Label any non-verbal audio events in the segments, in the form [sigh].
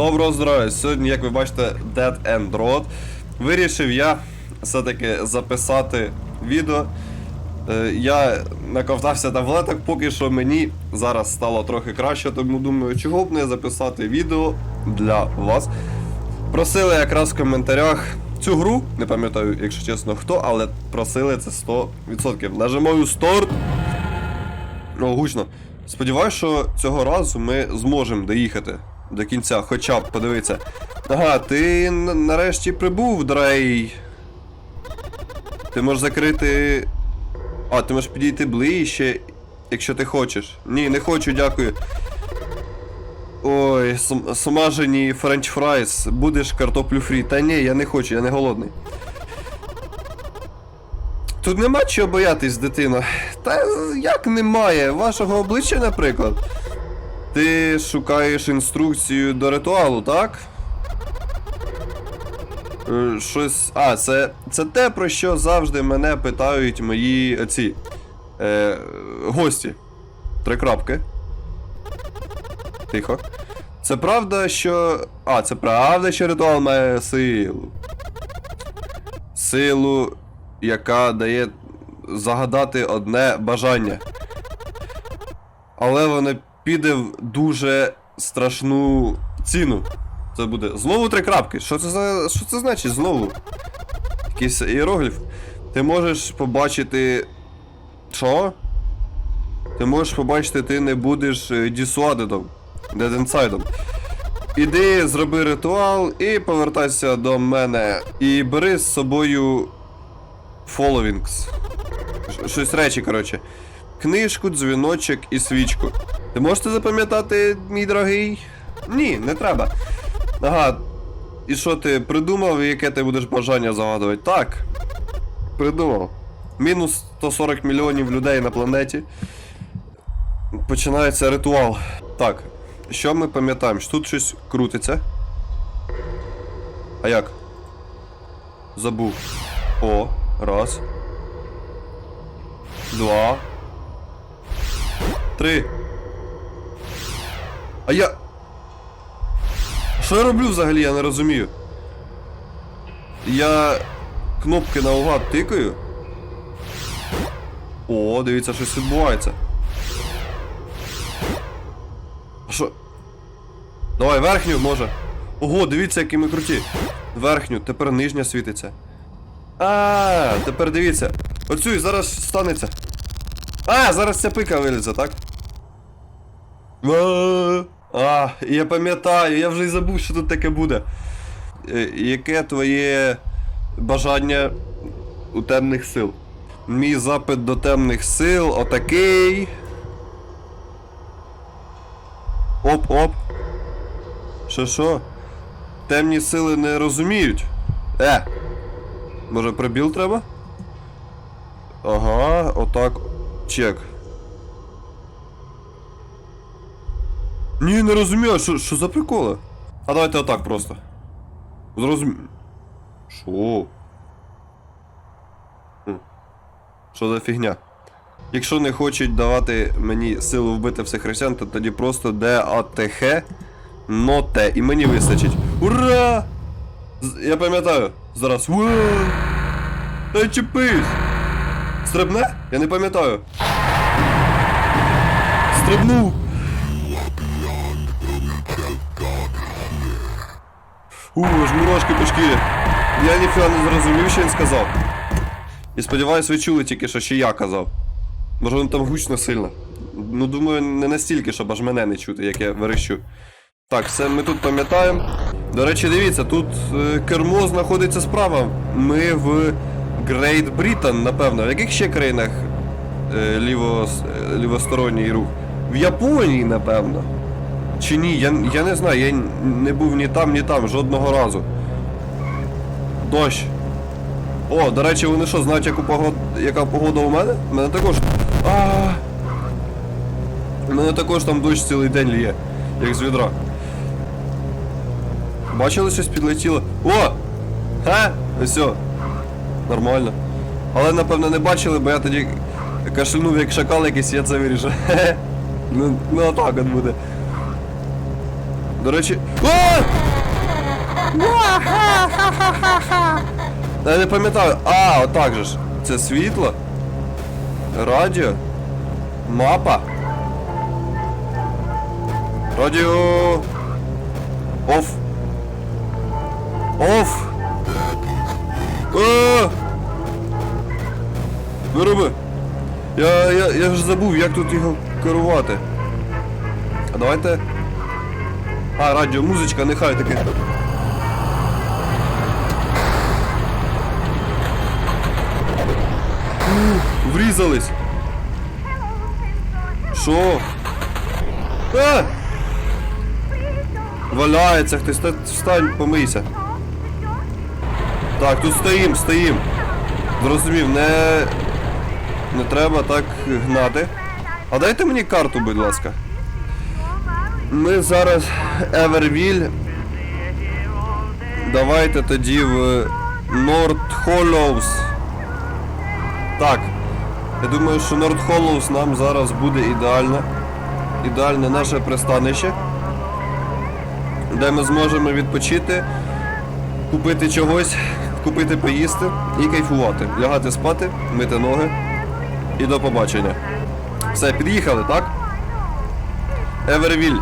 Доброго здоров'я! Сьогодні, як ви бачите, Dead End Road. Вирішив я все-таки записати відео. Е, Я наковтався таблеток, поки що мені зараз стало трохи краще, тому думаю, чого б не записати відео для вас. Просили якраз в коментарях цю гру, не пам'ятаю, якщо чесно, хто, але просили це 100%. Нажимаю старт. Ну, гучно. Сподіваюсь, що цього разу ми зможемо доїхати до кінця, хоча б подивитися. Ага, ти нарешті прибув, Дрей. Ти можеш закрити. А, ти можеш підійти ближче, якщо ти хочеш. Ні, не хочу, дякую. Ой, см- смажені френч фрайс, будеш картоплю фрі. Та ні, я не хочу, я не голодний. Тут нема чого боятись, дитино. Та як немає? Вашого обличчя, наприклад. Ти шукаєш інструкцію до ритуалу, так? Е, Щось. А, це. Це те, про що завжди мене питають мої оці. Е, гості. Три крапки. Тихо. Це правда, що. А, це правда, що ритуал має силу. Силу, яка дає загадати одне бажання. Але воно піде в дуже страшну ціну. Це буде знову три крапки. Що це за. Що це значить знову? Якийсь іерогліф. Ти можеш побачити. Що? Ти можеш побачити, ти не будеш е, дісуадедом. Деденсайдом. Іди, зроби ритуал і повертайся до мене. І бери з собою. Щ- Щось речі, коротше. Книжку, дзвіночок і свічку. Ти можете запам'ятати, мій дорогий? Ні, не треба. Ага. І що ти придумав, і яке ти будеш бажання загадувати? Так. Придумав. Мінус 140 мільйонів людей на планеті. Починається ритуал. Так. Що ми пам'ятаємо? Що тут щось крутиться. А як? Забув. О, раз. Два. Три. А я. Що я роблю взагалі, я не розумію. Я кнопки наугад тикаю. О, дивіться, щось відбувається. А що? Давай, верхню може. Ого, дивіться, які ми круті. Верхню, тепер нижня світиться. А, тепер дивіться. Оцю і зараз станеться. А, зараз ця пика вилізе, так? А, я пам'ятаю, я вже й забув, що тут таке буде. Е, Яке твоє бажання у темних сил? Мій запит до темних сил отакий. Оп-оп. Що що? Темні сили не розуміють. Е! Може прибіл треба? Ага, отак. Чек. Ні, не розумію, що, що за приколи? А давайте отак просто. Зрозумів. Що? Що за фігня? Якщо не хочуть давати мені силу вбити всіх християн, то тоді просто ДАТХ ноте, і мені вистачить. Ура! Я пам'ятаю. Зараз. Уа! Та чіпись! Стрибне? Я не пам'ятаю. Стрибнув! У, аж мурашки по шкірі. Я ніфіга не зрозумів, що він сказав. І сподіваюсь, ви чули тільки, що ще я казав. Може він там гучно сильно. Ну, думаю, не настільки, щоб аж мене не чути, як я верещу. Так, все ми тут пам'ятаємо. До речі, дивіться, тут е, кермо знаходиться справа. Ми в Great Britain, напевно. В яких ще країнах е, ліво, е, лівосторонній рух? В Японії, напевно. Чи ні? Я, я не знаю, я не був ні там, ні там, жодного разу. Дощ. О, до речі, вони що, знають, яку погод... яка погода у мене? У мене також. А. У мене також там дощ цілий день ліє, як з відра. Бачили, щось підлетіло? О! Ха! Все. Нормально. Але напевно не бачили, бо я тоді кашлянув як шакал якийсь, я це. Хе-хе. [laughs] Ну, ну отак от буде. До речі. А! Я не пам'ятаю. А, отак же ж. Це світло. Радіо. Мапа. Радіо. Оф. Оф. Вироби. Я, я, я ж забув, як тут його керувати. А давайте. А, радіо, музичка, нехай таке. Врізались. Що? А! Валяється хтось, Та встань, помийся. Так, тут стоїм, стоїм. Зрозумів, не. Не треба так гнати. А дайте мені карту, будь ласка. Ми зараз Евервіль. Давайте тоді в Норд Холлоус. Так. Я думаю, що Норд Холлоус нам зараз буде ідеально. Ідеальне наше пристанище. Де ми зможемо відпочити, купити чогось, купити поїсти і кайфувати. Лягати спати, мити ноги. І до побачення. Все, під'їхали, так? Евервіль.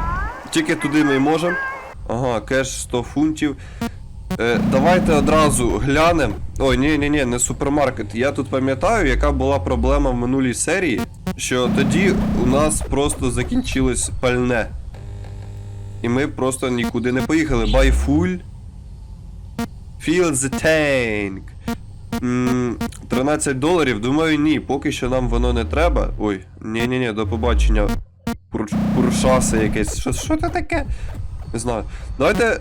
Тільки туди ми можемо. Ага, кеш 100 фунтів. Е, давайте одразу глянемо. Ой, ні, ні, ні, не супермаркет. Я тут пам'ятаю, яка була проблема в минулій серії, що тоді у нас просто закінчилось пальне. І ми просто нікуди не поїхали. Buy full. Fill the tank. М, 13 доларів, думаю, ні, поки що нам воно не треба. Ой, ні-ні-ні, до побачення. Пур- Пуршаси якесь. Що, що це таке? Не знаю. Давайте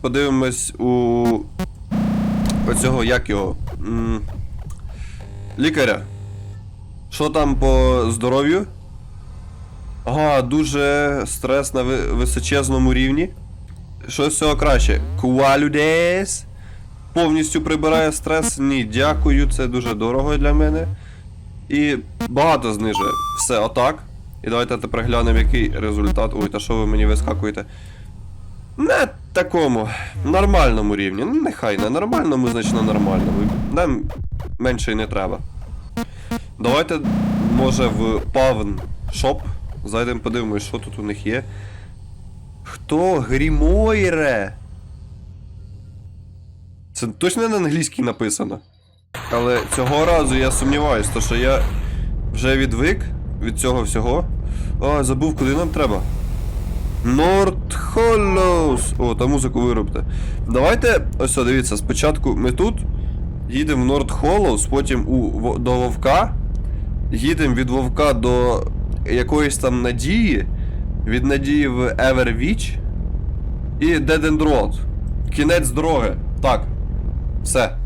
подивимось у оцього, як його. М, Лікаря. Що там по здоров'ю? Ага, дуже стрес на ви- височезному рівні. Що з цього краще? Куалюдес. Повністю прибирає стрес. Ні, дякую, це дуже дорого для мене. І багато знижує. Все, отак. І давайте тепер глянемо, який результат. Ой, та що ви мені вискакуєте? На такому нормальному рівні. Ну, нехай на нормальному, значить на нормальному. Нам менше й не треба. Давайте, може, в Павн Шоп. Зайдемо, подивимось, що тут у них є. Хто? Грімойре? Це точно на англійській написано. Але цього разу я сумніваюсь, то що я вже відвик від цього всього. А, забув, куди нам треба. Норд Холлоус. О, та музику виробте. Давайте, ось, дивіться, спочатку ми тут їдемо в Норд Холлоус, потім у, до Вовка. Їдемо від Вовка до якоїсь там надії. Від надії в Евервіч. І Dead Road. Кінець дороги. Так. Все.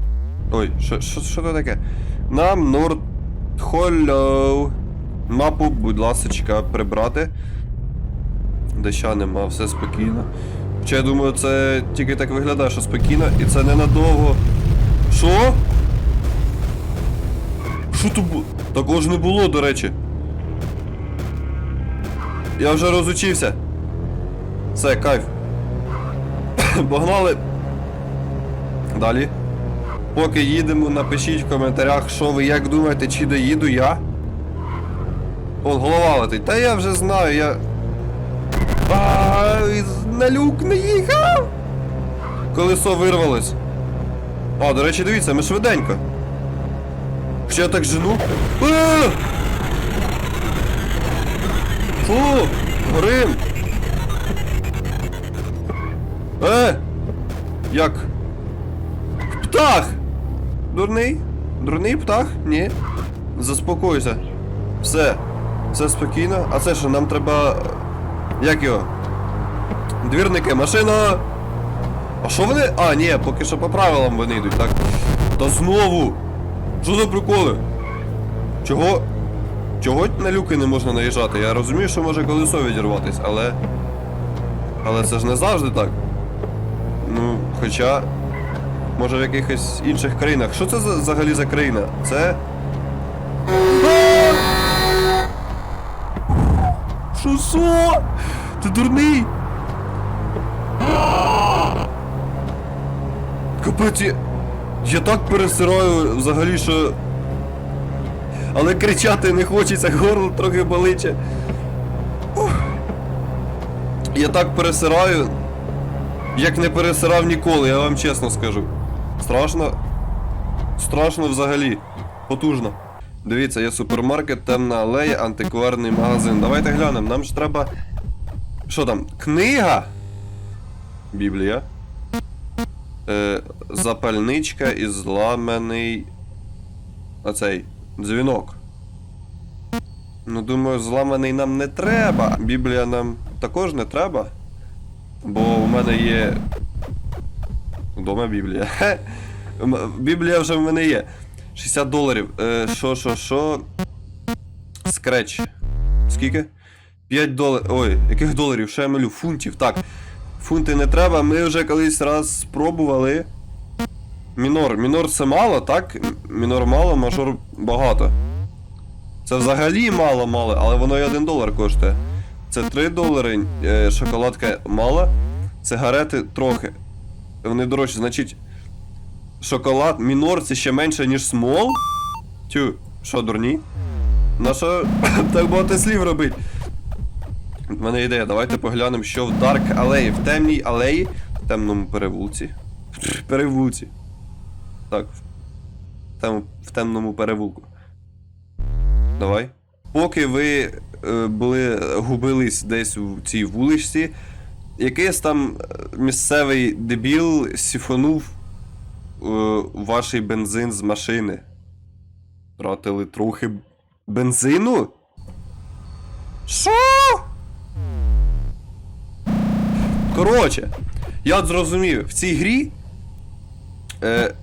Ой, що, що, що це таке? Нам Норд Холлоу. Мапу, будь ласочка, прибрати. Деща нема, все спокійно. Хоча я думаю, це тільки так виглядає, що спокійно, і це ненадовго. Що? Що тут було? Такого ж не було, до речі. Я вже розучився. Все, кайф. [coughs] Погнали. Далі. Поки їдемо, напишіть в коментарях, що ви як думаєте, чи доїду я. От голова летить. Та я вже знаю, я. Ай, на люк не їхав! Колесо вирвалось. А, до речі, дивіться, ми швиденько. Ще я так жену. А! Фу! Горим! Е! Як? Птах! Дурний? Дурний птах? Ні. Заспокойся. Все. Все спокійно. А це що, нам треба. Як його? Двірники, машина! А що вони? А, ні, поки що по правилам вони йдуть, так? Та знову! Що за приколи? Чого? Чого на люки не можна наїжджати? Я розумію, що може колесо відірватись, але. Але це ж не завжди так. Ну, хоча. Може в якихось інших країнах. Що це взагалі за країна? Це. Що що? Ти дурний? Капець, я... я так пересираю взагалі, що... Але кричати не хочеться, горло трохи боличе. Я так пересираю, як не пересирав ніколи, я вам чесно скажу. Страшно. Страшно взагалі. Потужно. Дивіться, є супермаркет, темна алея, антикварний магазин. Давайте глянемо. Нам ж треба. Що там? Книга? Біблія. Е, запальничка і зламаний. Оцей дзвінок. Ну, думаю, зламаний нам не треба. Біблія нам також не треба. Бо у мене є. Вдома Біблія. [laughs] Біблія вже в мене є. 60 доларів. Е, Що, що, що? Скреч. Скільки? 5 доларів. Ой, яких доларів? Що я малю? Фунтів. Так. Фунти не треба. Ми вже колись раз спробували. Мінор. Мінор це мало, так? Мінор мало, мажор багато. Це взагалі мало-мало, але воно і 1 долар коштує. Це 3 долари, е, шоколадка мало, сигарети трохи. Вони дорожчі, значить. Шоколад, мінор це ще менше, ніж смол. Тю, що, дурні? На що [coughs] так багато слів робить? У мене ідея, давайте поглянемо, що в Дарк алеї, в темній алеї, в темному перевулці. [coughs] Перевулці. Так. В, в темному перевулку. Давай. Поки ви е, були губились десь у цій вуличці, якийсь там е, місцевий дебіл сіфонув ваш бензин з машини. Тратили трохи бензину? Що? Коротше, я зрозумів, в цій грі е,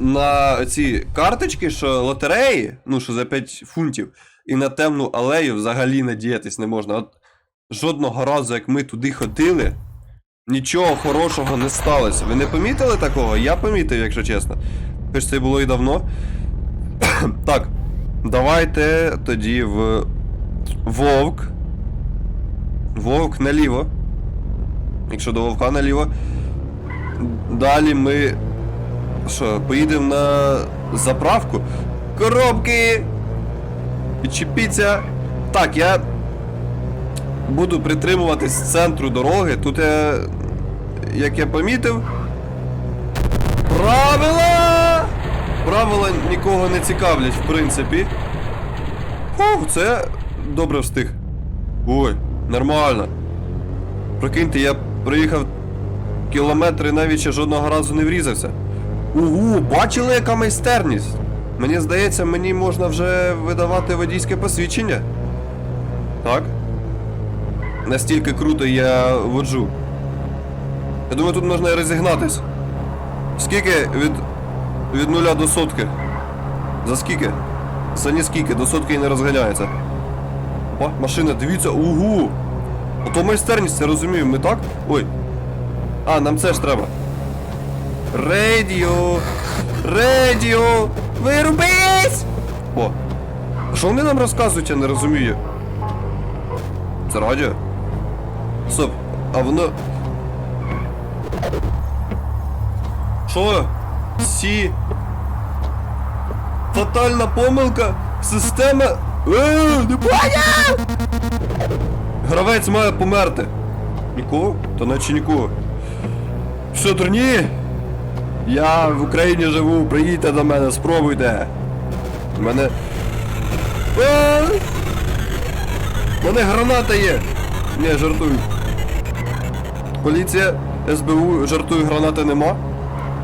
на ці карточки, що лотереї, ну що за 5 фунтів, і на темну алею взагалі надіятись не можна. От жодного разу, як ми туди ходили, нічого хорошого не сталося. Ви не помітили такого? Я помітив, якщо чесно. Хоч це було і давно. [coughs] так, давайте тоді в Вовк. Вовк наліво. Якщо до вовка наліво. Далі ми. Що, поїдемо на заправку? Коробки! Відчепіться! Так, я буду притримуватись центру дороги. Тут я. Як я помітив. Правила! Правила нікого не цікавлять, в принципі. Фух, це добре встиг. Ой, нормально. Прикиньте, я проїхав кілометри навіть ще жодного разу не врізався. Угу, бачили, яка майстерність? Мені здається, мені можна вже видавати водійське посвідчення. Так? Настільки круто я воджу. Я думаю, тут можна і розігнатись. Скільки від. від нуля до сотки? За скільки? За ніскільки, до сотки і не розганяється. Опа, машина, дивіться, угу! Ото майстерність, я розумію, ми так? Ой. А, нам це ж треба. Радіо! Радіо! Вирубись! О. А що вони нам розказують, я не розумію. Це радіо? А воно. Що? Сі. Фатальна помилка. Система. Е, не поняв! Гравець має померти. Нікого? Та наче нікого. Що, дурні? Я в Україні живу, приїдьте до мене, спробуйте. У мене. А! У мене граната є. Ні, жартую. Поліція, СБУ, жартую, гранати нема.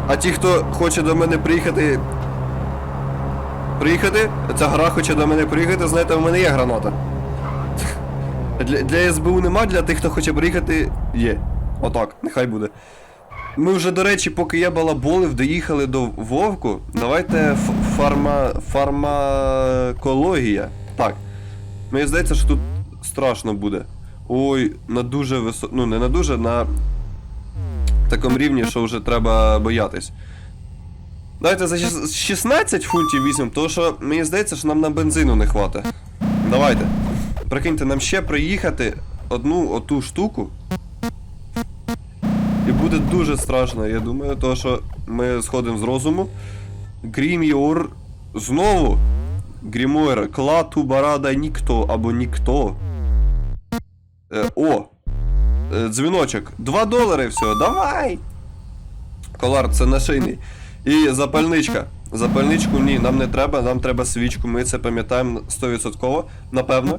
А ті, хто хоче до мене приїхати. Приїхати? Ця гра хоче до мене приїхати, знаєте, в мене є граната. Для, для СБУ нема, для тих, хто хоче приїхати, є. Отак, нехай буде. Ми вже, до речі, поки я балаболив, доїхали до Вовку. Давайте фарма... фармакологія. Так. Мені здається, що тут страшно буде. Ой, на дуже висо... Ну, не на дуже, на такому рівні, що вже треба боятись. Давайте за 16 фунтів візьмемо, тому що мені здається, що нам на бензину не хватить. Давайте. Прикиньте, нам ще проїхати одну оту штуку. І буде дуже страшно. Я думаю, то, що ми сходимо з розуму. Грім'юр знову. Грімойр, клату барада ніхто або ніхто. Е, о! Е, дзвіночок. 2 долари всього, давай! Колар, це нашийний. І запальничка. Запальничку ні, нам не треба, нам треба свічку. Ми це пам'ятаємо 100%, напевно.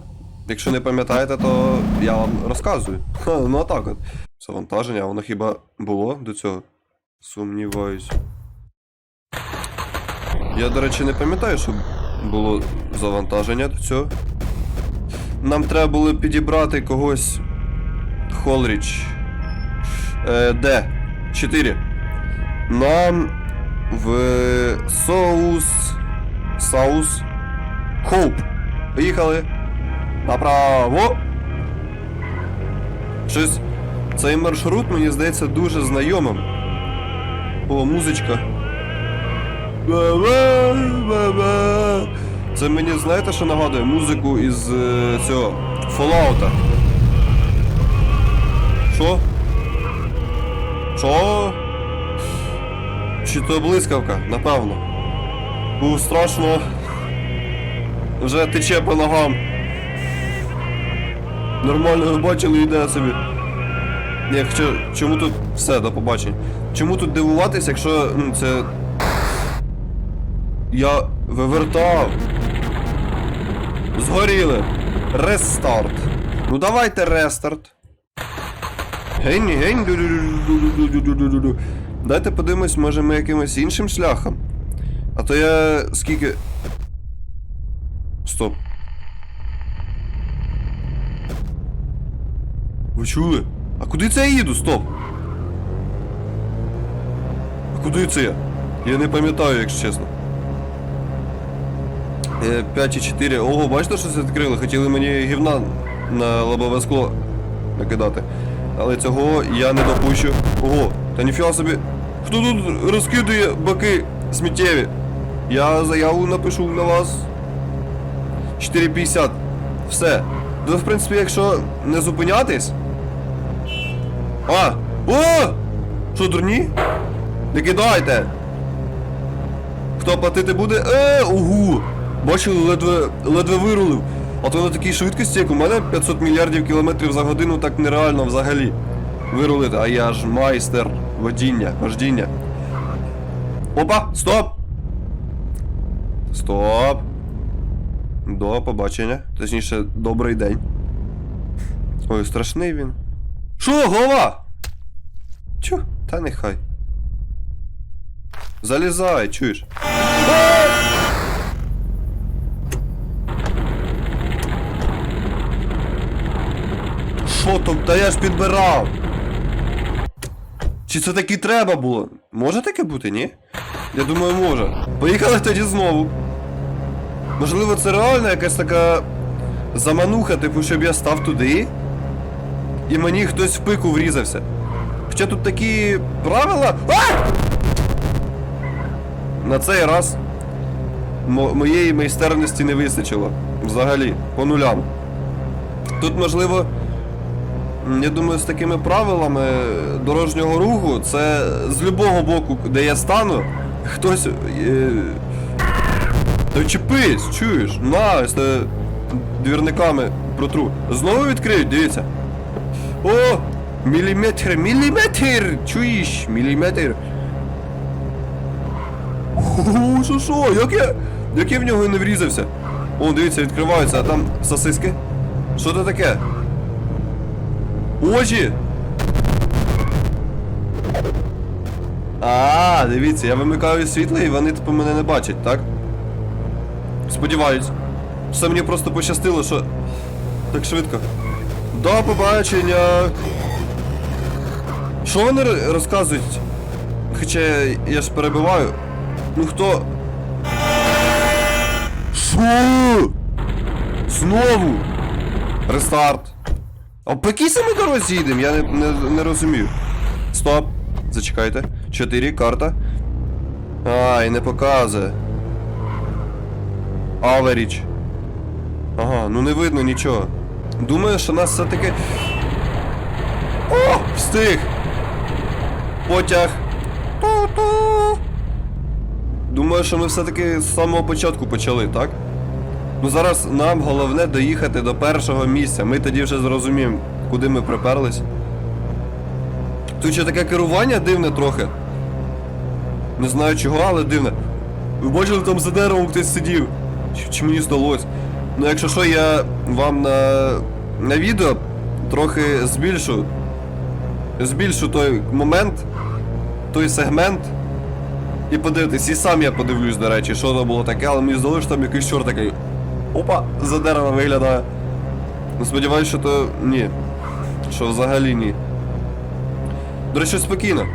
Якщо не пам'ятаєте, то я вам розказую. Ха, ну а так от. Завантаження, воно хіба було до цього? Сумніваюсь. Я, до речі, не пам'ятаю, що було завантаження до цього. Нам треба було підібрати когось. Холріч. Е, де? 4. Нам в соус. Саус. Хоуп. Поїхали. Направо. Щось. Цей маршрут, мені здається, дуже знайомим. О, музичка. Ба-ба-ба-ба. Це мені, знаєте, що нагадує? Музику із е, цього Fallout. Що? Що? Чи то блискавка, напевно. Був страшно. Вже тече по ногам. Нормально ви бачили, йде собі. Ні, хоча, чому тут все, до побачення. Чому тут дивуватись, якщо ну, це. Я вивертав. Згоріли. Рестарт. Ну давайте рестарт. Гень, гень. Дайте подивимось, може ми якимось іншим шляхом. А то я скільки. Стоп. Ви чули? А куди це я їду? Стоп! А куди це я? Я не пам'ятаю, якщо чесно. Е, 5,4. Ого, бачите, що це відкрили? Хотіли мені гівна на лобове скло накидати. Але цього я не допущу. Ого, та ніфіга собі. Хто тут розкидує баки сміттєві? Я заяву напишу на вас. 4,50. Все. Ну, в принципі, якщо не зупинятись. А! О! Що, дурні? Не кидайте! Хто платити буде? Е, угу! Бачили, ледве, ледве вирулив. А то на такій швидкості, як у мене 500 мільярдів кілометрів за годину, так нереально взагалі вирулити. А я ж майстер водіння, вождіння. Опа! Стоп! Стоп! До побачення. Точніше, добрий день. Ой, страшний він. Що, голова? Чо? Та нехай. Залізай, чуєш? Що там? Та я ж підбирав. Чи це таки треба було? Може таке бути, ні? Я думаю, може. Поїхали тоді знову. Можливо, це реально якась така замануха, типу, щоб я став туди. І мені хтось в пику врізався. Хоча тут такі правила. А! На цей раз мо- моєї майстерності не вистачило. Взагалі, по нулям. Тут, можливо, я думаю, з такими правилами дорожнього руху, це з любого боку, де я стану, хтось. Е... Та чіпись, чуєш? На, те двірниками протру. Знову відкриють, дивіться. О! Міліметр, міліметр! Чуєш? Міліметр. О, що що? Як я? Як я в нього не врізався? О, дивіться, відкриваються, а там сосиски. Що це таке? Очі! А, дивіться, я вимикаю світло і вони типу мене не бачать, так? Сподіваюсь. Це мені просто пощастило, що. Так швидко. До побачення! Що вони розказують? Хоча я ж перебиваю. Ну хто. Що? Знову? Рестарт. А по якій саме дорозі їдемо? Я не, не, не розумію. Стоп. Зачекайте. 4, карта. Ай, не показує. Аверіч. Ага, ну не видно нічого. Думаю, що нас все-таки. О! Встиг! Потяг. Ту-ту. Думаю, що ми все-таки з самого початку почали, так? Ну зараз нам головне доїхати до першого місця. Ми тоді вже зрозуміємо, куди ми приперлись. Тут ще таке керування дивне трохи. Не знаю чого, але дивне. Ви бачили, там за деревом хтось сидів. Чи, чи мені здалось? Ну якщо що, я вам на, на відео трохи збільшу. Збільшу той момент, той сегмент. І подивитись, і сам я подивлюсь, до речі, що це було таке, але мені здалося, що там якийсь чорт такий. Опа, за деревом виглядає. Ну сподіваюсь, що то ні. Що взагалі ні. До речі, спокійно.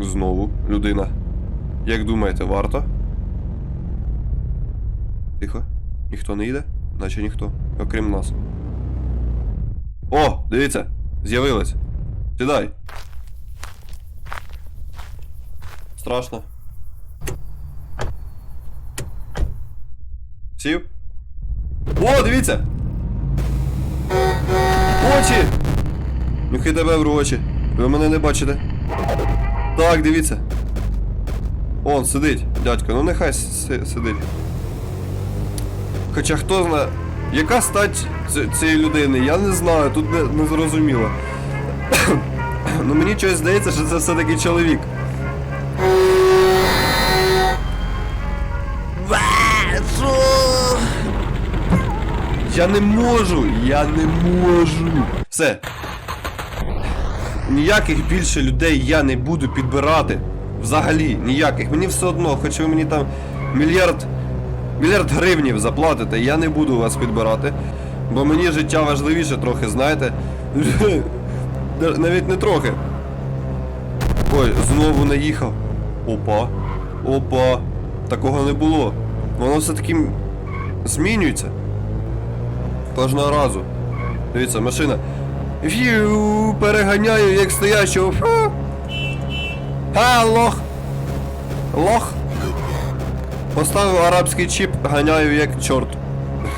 Знову людина. Як думаєте, варто? Тихо. Ніхто не йде? Наче ніхто. Окрім нас. О, дивіться, з'явилось. Сідай. Страшно. Сів? О, дивіться! Очі! Нюхай тебе в очі. Ви мене не бачите. Так, дивіться. Он сидить, дядько, ну нехай си- сидить. Хоча хто знає, яка стать цієї людини, я не знаю, тут не, не зрозуміло. [coughs] ну мені щось здається, що це все-таки чоловік. Я не можу, я не можу. Все. Ніяких більше людей я не буду підбирати. Взагалі, ніяких. Мені все одно, хоч ви мені там мільярд. Мільярд гривнів заплатите, я не буду вас підбирати. Бо мені життя важливіше трохи, знаєте. [laughs] Навіть не трохи. Ой, знову наїхав. Опа. Опа. Такого не було. Воно все-таки змінюється. Кожного разу. Дивіться, машина. Фью, переганяю, як стоячого. Фу. Ха, лох. Лох. Поставив арабський чіп, ганяю як чорт.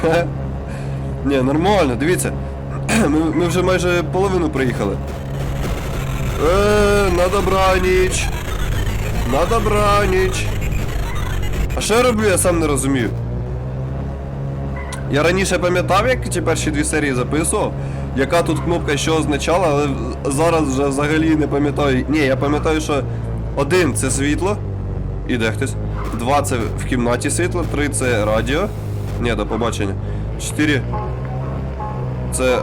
[laughs] Ні, нормально, дивіться. [clears throat] Ми, ми вже майже половину приїхали. Е, на добраніч. На добраніч. А що я роблю, я сам не розумію. Я раніше пам'ятав, як ті перші дві серії записував, яка тут кнопка що означала, але зараз вже взагалі не пам'ятаю. Ні, я пам'ятаю, що один це світло. Іде хтось. Два це в кімнаті світло, три це радіо. Ні, до побачення. Чотири. Це.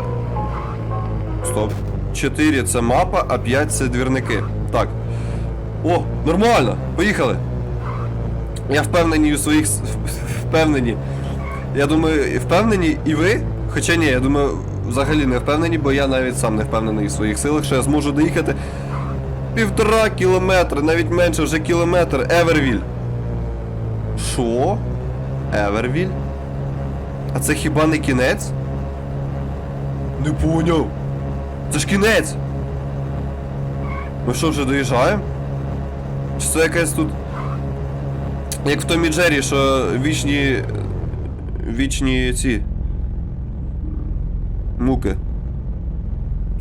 Стоп. Чотири це мапа, а п'ять це двірники. Так. О, нормально! Поїхали! Я впевнений у своїх. Впевнені. Я думаю, впевнені і ви? Хоча ні, я думаю, взагалі не впевнені, бо я навіть сам не впевнений у своїх силах, що я зможу доїхати півтора кілометри, навіть менше вже кілометр. Евервіль. Що? Евервіль? А це хіба не кінець? Не поняв. Це ж кінець. Ми що, вже доїжджаємо? Чи це якась тут. Як в Томі Джері, що вічні. Вічні ці. Муки.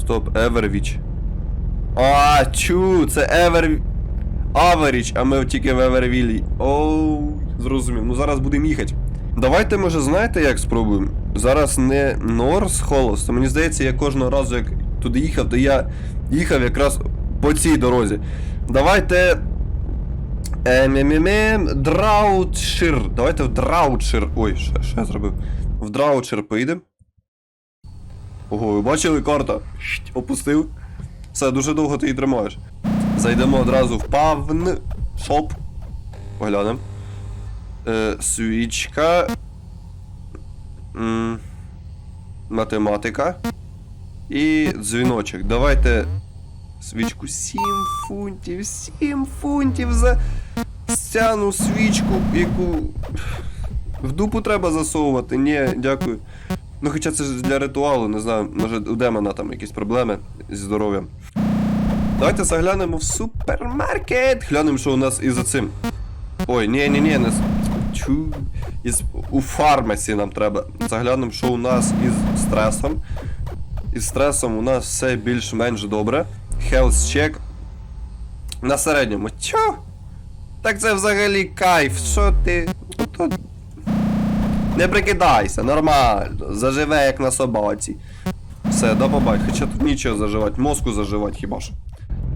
Стоп, Евервіч. А, чу, це Евер. Аверіч, а ми тільки в Евервілі. Оу, зрозумів. Ну зараз будемо їхати. Давайте, може, знаєте, як спробуємо? Зараз не Норс Холос, мені здається, я кожного разу, як туди їхав, то я їхав якраз по цій дорозі. Давайте. Емемемем, Драутшир. Давайте в Драутшир. Ой, що, що я зробив? В Драутшир поїдемо. Ого, ви бачили карта? Опустив. Все, дуже довго ти її тримаєш. Зайдемо одразу в павн шоп. Поглянемо. Е, свічка. М, математика. І дзвіночок. Давайте свічку 7 фунтів, 7 фунтів за стяну свічку, яку в дупу треба засовувати. Ні, дякую. Ну хоча це ж для ритуалу, не знаю, може у демона там якісь проблеми зі здоров'ям. Давайте заглянемо в супермаркет. Глянемо, що у нас із цим. Ой, ні, ні, ні, не Чу. Із... У фармасі нам треба. Заглянемо, що у нас із стресом. Із стресом у нас все більш-менш добре. Health check. На середньому. Чо? Так це взагалі кайф, що ти. То... Не прикидайся, нормально. Заживе як на собаці. Все, до побать. Хоча тут нічого заживати, мозку заживати хіба що.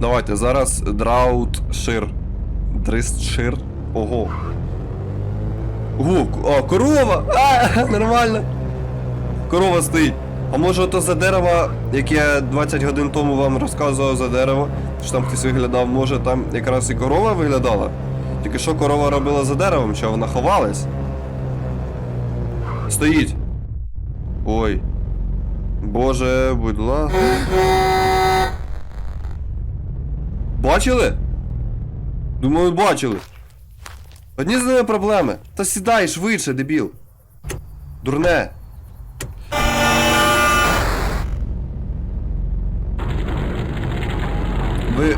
Давайте, зараз драут шир. Дрист шир. Ого. Ого, о, корова! А, нормально. Корова стоїть. А може ото за дерево, яке я 20 годин тому вам розказував за дерево, що там хтось виглядав, може там якраз і корова виглядала? Тільки що корова робила за деревом, що вона ховалась? Стоїть. Ой. Боже, будь ласка. Бачили? Думаю, бачили. Одні з ними проблеми. Та сідай швидше, дебіл. Дурне. Ви.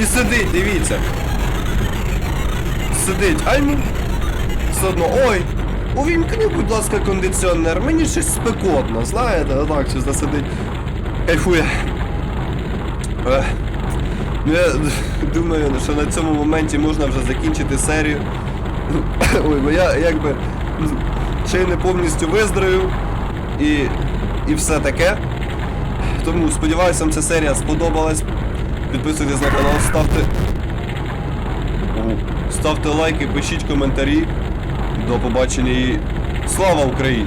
І сидить, дивіться. Сидить. Ай ну. Все одно. Ой! Увімкни, будь ласка, кондиціонер. Мені щось спекотно, знаєте, отак щось засидить. Кайфує. Ну, я думаю, що на цьому моменті можна вже закінчити серію. [coughs] Ой, бо я якби ще й не повністю виздоровів і, і все таке. Тому сподіваюся, вам ця серія сподобалась. Підписуйтесь на канал, ставте. Ставте лайки, пишіть коментарі. До побачення і слава Україні!